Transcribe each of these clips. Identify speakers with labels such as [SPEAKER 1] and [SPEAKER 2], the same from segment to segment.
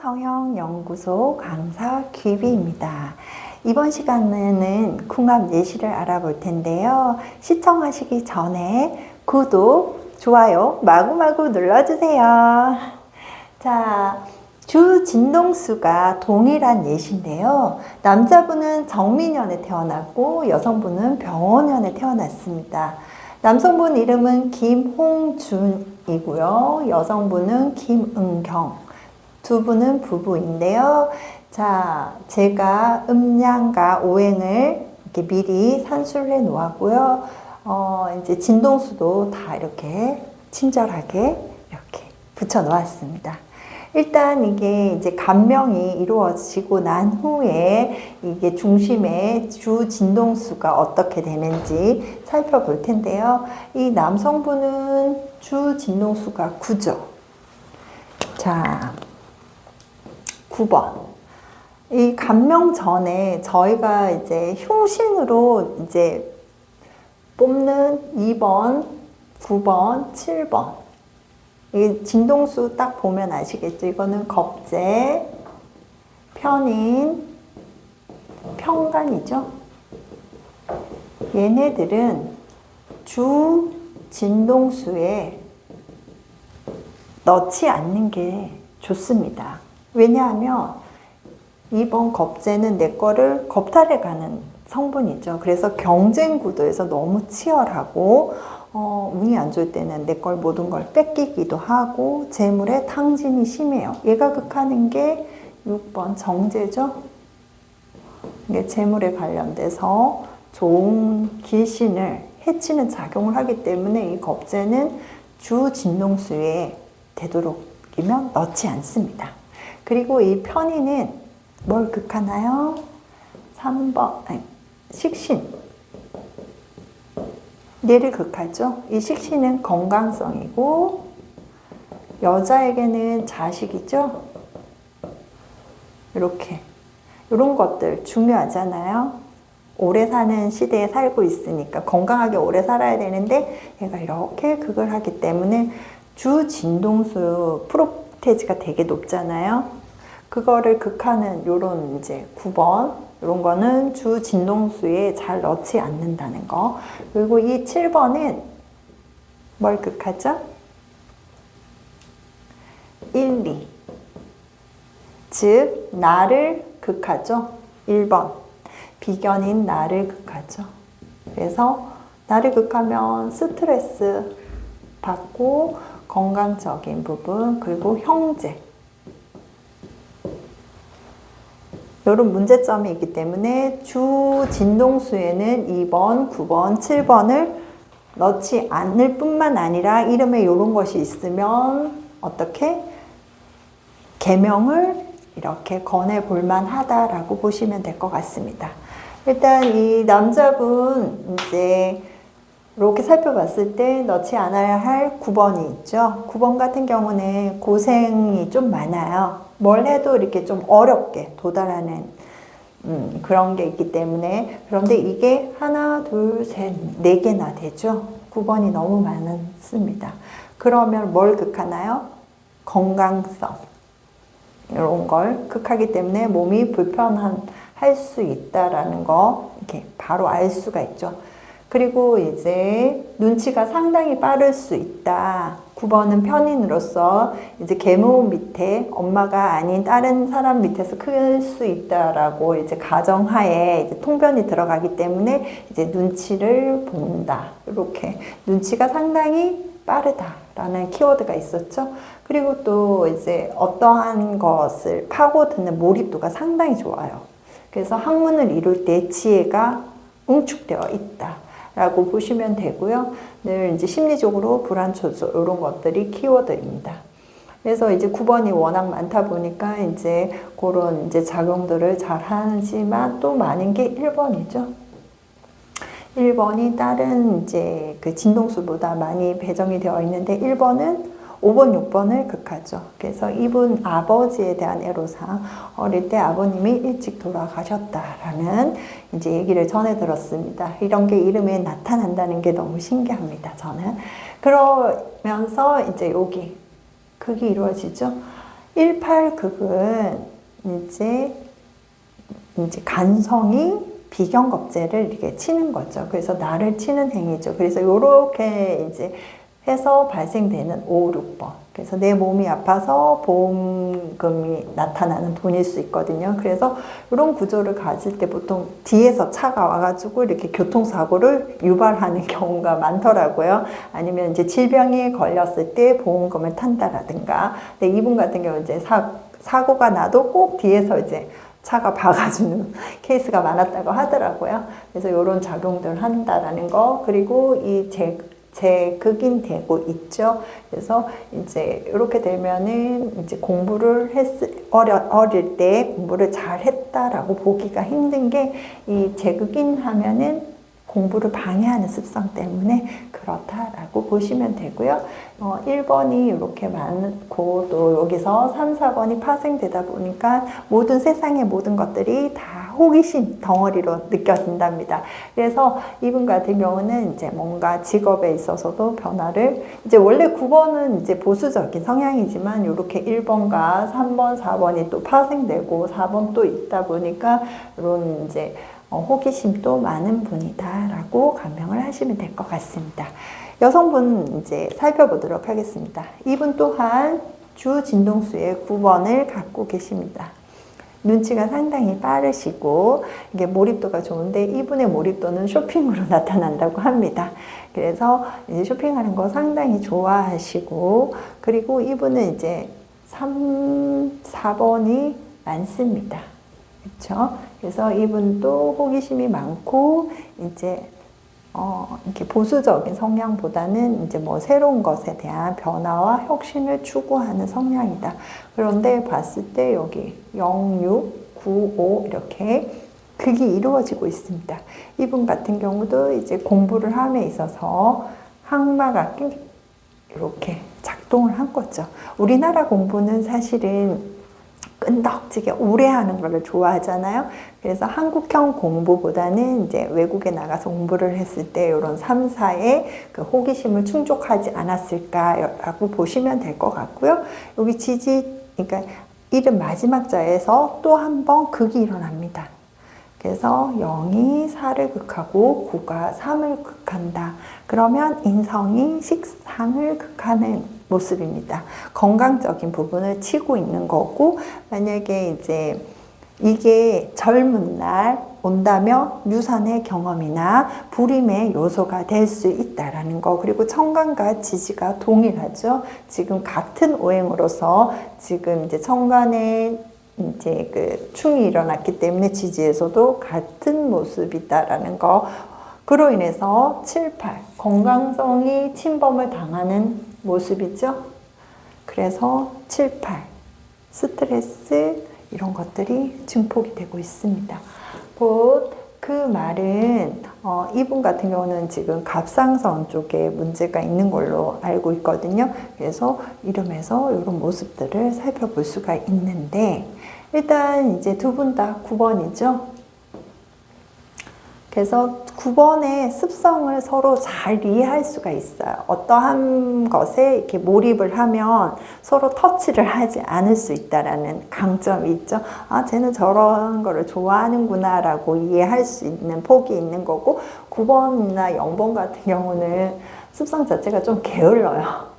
[SPEAKER 1] 성형연구소 강사 귀비입니다. 이번 시간에는 궁합 예시를 알아볼 텐데요. 시청하시기 전에 구독, 좋아요 마구마구 눌러주세요. 자, 주 진동수가 동일한 예시인데요. 남자분은 정민년에 태어났고 여성분은 병원년에 태어났습니다. 남성분 이름은 김홍준이고요. 여성분은 김은경. 두 분은 부부인데요. 자, 제가 음량과 오행을 이렇게 미리 산수를 해 놓았고요. 어, 이제 진동수도 다 이렇게 친절하게 이렇게 붙여 놓았습니다. 일단 이게 이제 감명이 이루어지고 난 후에 이게 중심에 주 진동수가 어떻게 되는지 살펴볼 텐데요. 이 남성분은 주 진동수가 9죠. 자, 9번. 이 감명 전에 저희가 이제 흉신으로 이제 뽑는 2번, 9번, 7번. 이 진동수 딱 보면 아시겠죠? 이거는 겁재, 편인, 평간이죠. 얘네들은 주 진동수에 넣지 않는 게 좋습니다. 왜냐하면 이번 겁재는 내 거를 겁탈해 가는 성분이죠. 그래서 경쟁 구도에서 너무 치열하고 어, 운이 안 좋을 때는 내 걸 모든 걸 뺏기기도 하고 재물의 탕진이 심해요. 얘가 극하는 게 6번 정제죠. 이게 재물에 관련돼서 좋은 길신을 해치는 작용을 하기 때문에 이 겁재는 주 진동수에 되도록이면 넣지 않습니다. 그리고 이 편의는 뭘 극하나요? 3번 아니, 식신 얘를 극하죠. 이 식신은 건강성이고 여자에게는 자식이죠. 이렇게 이런 것들 중요하잖아요. 오래 사는 시대에 살고 있으니까 건강하게 오래 살아야 되는데 얘가 이렇게 극을 하기 때문에 주 진동수 프로테지가 되게 높잖아요. 그거를 극하는 요런 이제 9번 이런 거는 주 진동수에 잘 넣지 않는다는 거. 그리고 이 7번은 뭘 극하죠? 1, 2. 즉, 나를 극하죠. 1번. 비견인 나를 극하죠. 그래서 나를 극하면 스트레스 받고 건강적인 부분, 그리고 형제. 이런 문제점이 있기 때문에 주 진동수에는 2번, 9번, 7번을 넣지 않을 뿐만 아니라 이름에 이런 것이 있으면 어떻게 개명을 이렇게 권해 볼 만 하다라고 보시면 될 것 같습니다. 일단 이 남자분 이제 이렇게 살펴봤을 때 넣지 않아야 할 9번이 있죠. 9번 같은 경우는 고생이 좀 많아요. 뭘 해도 이렇게 좀 어렵게 도달하는 음, 그런 게 있기 때문에 그런데 이게 하나, 둘, 셋, 네 개나 되죠. 9번이 너무 많습니다. 그러면 뭘 극하나요? 건강성. 이런 걸 극하기 때문에 몸이 불편한 할 수 있다라는 거 이렇게 바로 알 수가 있죠. 그리고 이제 눈치가 상당히 빠를 수 있다. 9번은 편인으로서 이제 계모 밑에 엄마가 아닌 다른 사람 밑에서 클 수 있다라고 이제 가정하에 이제 통변이 들어가기 때문에 이제 눈치를 본다. 이렇게 눈치가 상당히 빠르다라는 키워드가 있었죠. 그리고 또 이제 어떠한 것을 파고드는 몰입도가 상당히 좋아요. 그래서 학문을 이룰 때 지혜가 응축되어 있다. 라고 보시면 되고요. 늘 이제 심리적으로 불안 조절, 이런 것들이 키워드입니다. 그래서 이제 9번이 워낙 많다 보니까 이제 그런 이제 작용들을 잘 하지만 또 많은 게 1번이죠. 1번이 다른 이제 그 진동수보다 많이 배정이 되어 있는데 1번은 5번, 6번을 극하죠. 그래서 이분 아버지에 대한 애로사항, 어릴 때 아버님이 일찍 돌아가셨다라는 이제 얘기를 전해 들었습니다. 이런 게 이름에 나타난다는 게 너무 신기합니다, 저는. 그러면서 이제 여기, 극이 이루어지죠. 18극은 이제 이제 간성이 비경겁제를 이렇게 치는 거죠. 그래서 나를 치는 행위죠. 그래서 이렇게 이제 해서 발생되는 5, 6번. 그래서 내 몸이 아파서 보험금이 나타나는 돈일 수 있거든요. 그래서 이런 구조를 가질 때 보통 뒤에서 차가 와가지고 이렇게 교통사고를 유발하는 경우가 많더라고요. 아니면 이제 질병에 걸렸을 때 보험금을 탄다라든가. 근데 이분 같은 경우 이제 사, 사고가 나도 꼭 뒤에서 이제 차가 박아주는 케이스가 많았다고 하더라고요. 그래서 이런 작용들 한다라는 거. 그리고 이 제, 재극인 되고 있죠. 그래서 이제 이렇게 되면은 이제 공부를 했 어려, 어릴 때 공부를 잘 했다라고 보기가 힘든 게이 재극인 하면은 공부를 방해하는 습성 때문에 그렇다라고 보시면 되고요. 어, 1번이 이렇게 많고 또 여기서 3, 4번이 파생되다 보니까 모든 세상의 모든 것들이 다 호기심 덩어리로 느껴진답니다. 그래서 이분 같은 경우는 이제 뭔가 직업에 있어서도 변화를 이제 원래 9번은 이제 보수적인 성향이지만 이렇게 1번과 3번, 4번이 또 파생되고 4번 또 있다 보니까 이런 이제 어, 호기심도 많은 분이다라고 감명을 하시면 될 것 같습니다. 여성분 이제 살펴보도록 하겠습니다. 이분 또한 주 진동수의 9번을 갖고 계십니다. 눈치가 상당히 빠르시고 이게 몰입도가 좋은데 이분의 몰입도는 쇼핑으로 나타난다고 합니다. 그래서 이제 쇼핑하는 거 상당히 좋아하시고 그리고 이분은 이제 3, 4번이 많습니다. 그렇죠? 그래서 이분도 호기심이 많고 이제 어, 이렇게 보수적인 성향보다는 이제 뭐 새로운 것에 대한 변화와 혁신을 추구하는 성향이다. 그런데 봤을 때 여기 0, 6, 9, 5 이렇게 극이 이루어지고 있습니다. 이분 같은 경우도 이제 공부를 함에 있어서 항마각이 이렇게 작동을 한 거죠. 우리나라 공부는 사실은 끈덕지게 오래 하는 걸 좋아하잖아요. 그래서 한국형 공부보다는 이제 외국에 나가서 공부를 했을 때 이런 3, 4의 그 호기심을 충족하지 않았을까라고 보시면 될 것 같고요. 여기 지지, 그러니까 이름 마지막 자에서 또 한 번 극이 일어납니다. 그래서 0이 4를 극하고 9가 3을 극한다. 그러면 인성이 식상을 극하는 모습입니다. 건강적인 부분을 치고 있는 거고, 만약에 이제 이게 젊은 날 온다면 유산의 경험이나 불임의 요소가 될 수 있다라는 거 그리고 청간과 지지가 동일하죠. 지금 같은 오행으로서 지금 이제 청간에 이제 그 충이 일어났기 때문에 지지에서도 같은 모습이다라는 거 그로 인해서 7, 8 건강성이 침범을 당하는 모습이죠. 그래서 7, 8 스트레스 이런 것들이 증폭이 되고 있습니다. 곧그 말은 어, 이분 같은 경우는 지금 갑상선 쪽에 문제가 있는 걸로 알고 있거든요. 그래서 이름에서 이런 모습들을 살펴볼 수가 있는데 일단 이제 두 분 다 9번이죠. 그래서 9번의 습성을 서로 잘 이해할 수가 있어요. 어떠한 것에 이렇게 몰입을 하면 서로 터치를 하지 않을 수 있다라는 강점이 있죠. 아, 쟤는 저런 거를 좋아하는구나라고 이해할 수 있는 폭이 있는 거고, 9번이나 0번 같은 경우는 습성 자체가 좀 게을러요.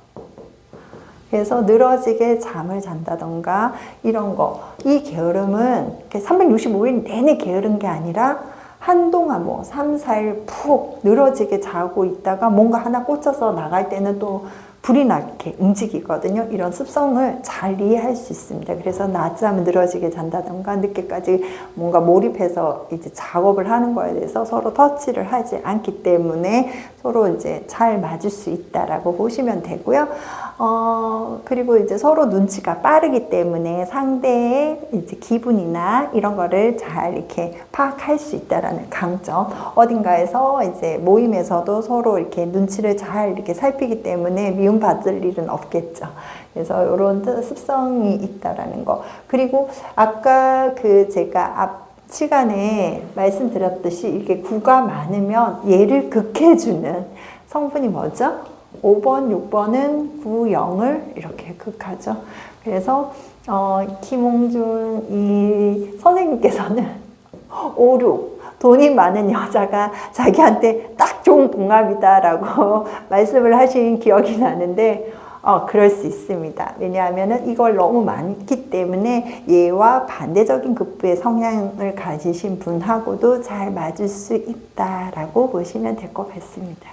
[SPEAKER 1] 그래서 늘어지게 잠을 잔다던가 이런 거. 이 게으름은 365일 내내 게으른 게 아니라 한동안 뭐 3, 4일 푹 늘어지게 자고 있다가 뭔가 하나 꽂혀서 나갈 때는 또 불이 나게 움직이거든요. 이런 습성을 잘 이해할 수 있습니다. 그래서 낮잠을 늘어지게 잔다던가 늦게까지 뭔가 몰입해서 이제 작업을 하는 거에 대해서 서로 터치를 하지 않기 때문에 서로 이제 잘 맞을 수 있다라고 보시면 되고요. 어, 그리고 이제 서로 눈치가 빠르기 때문에 상대의 이제 기분이나 이런 거를 잘 이렇게 파악할 수 있다라는 강점. 어딘가에서 이제 모임에서도 서로 이렇게 눈치를 잘 이렇게 살피기 때문에 미 움받을 일은 없겠죠. 그래서 이런 습성이 있다라는 거. 그리고 아까 그 제가 앞 시간에 말씀드렸듯이 이렇게 구가 많으면 얘를 극해주는 성분이 뭐죠? 5번, 6번은 9, 0을 이렇게 극하죠. 그래서 어, 김홍준 이 선생님께서는 5, 6 돈이 많은 여자가 자기한테 딱 좋은 궁합이다라고 말씀을 하신 기억이 나는데 어, 그럴 수 있습니다. 왜냐하면 이걸 너무 많기 때문에 얘와 반대적인 급부의 성향을 가지신 분하고도 잘 맞을 수 있다라고 보시면 될 것 같습니다.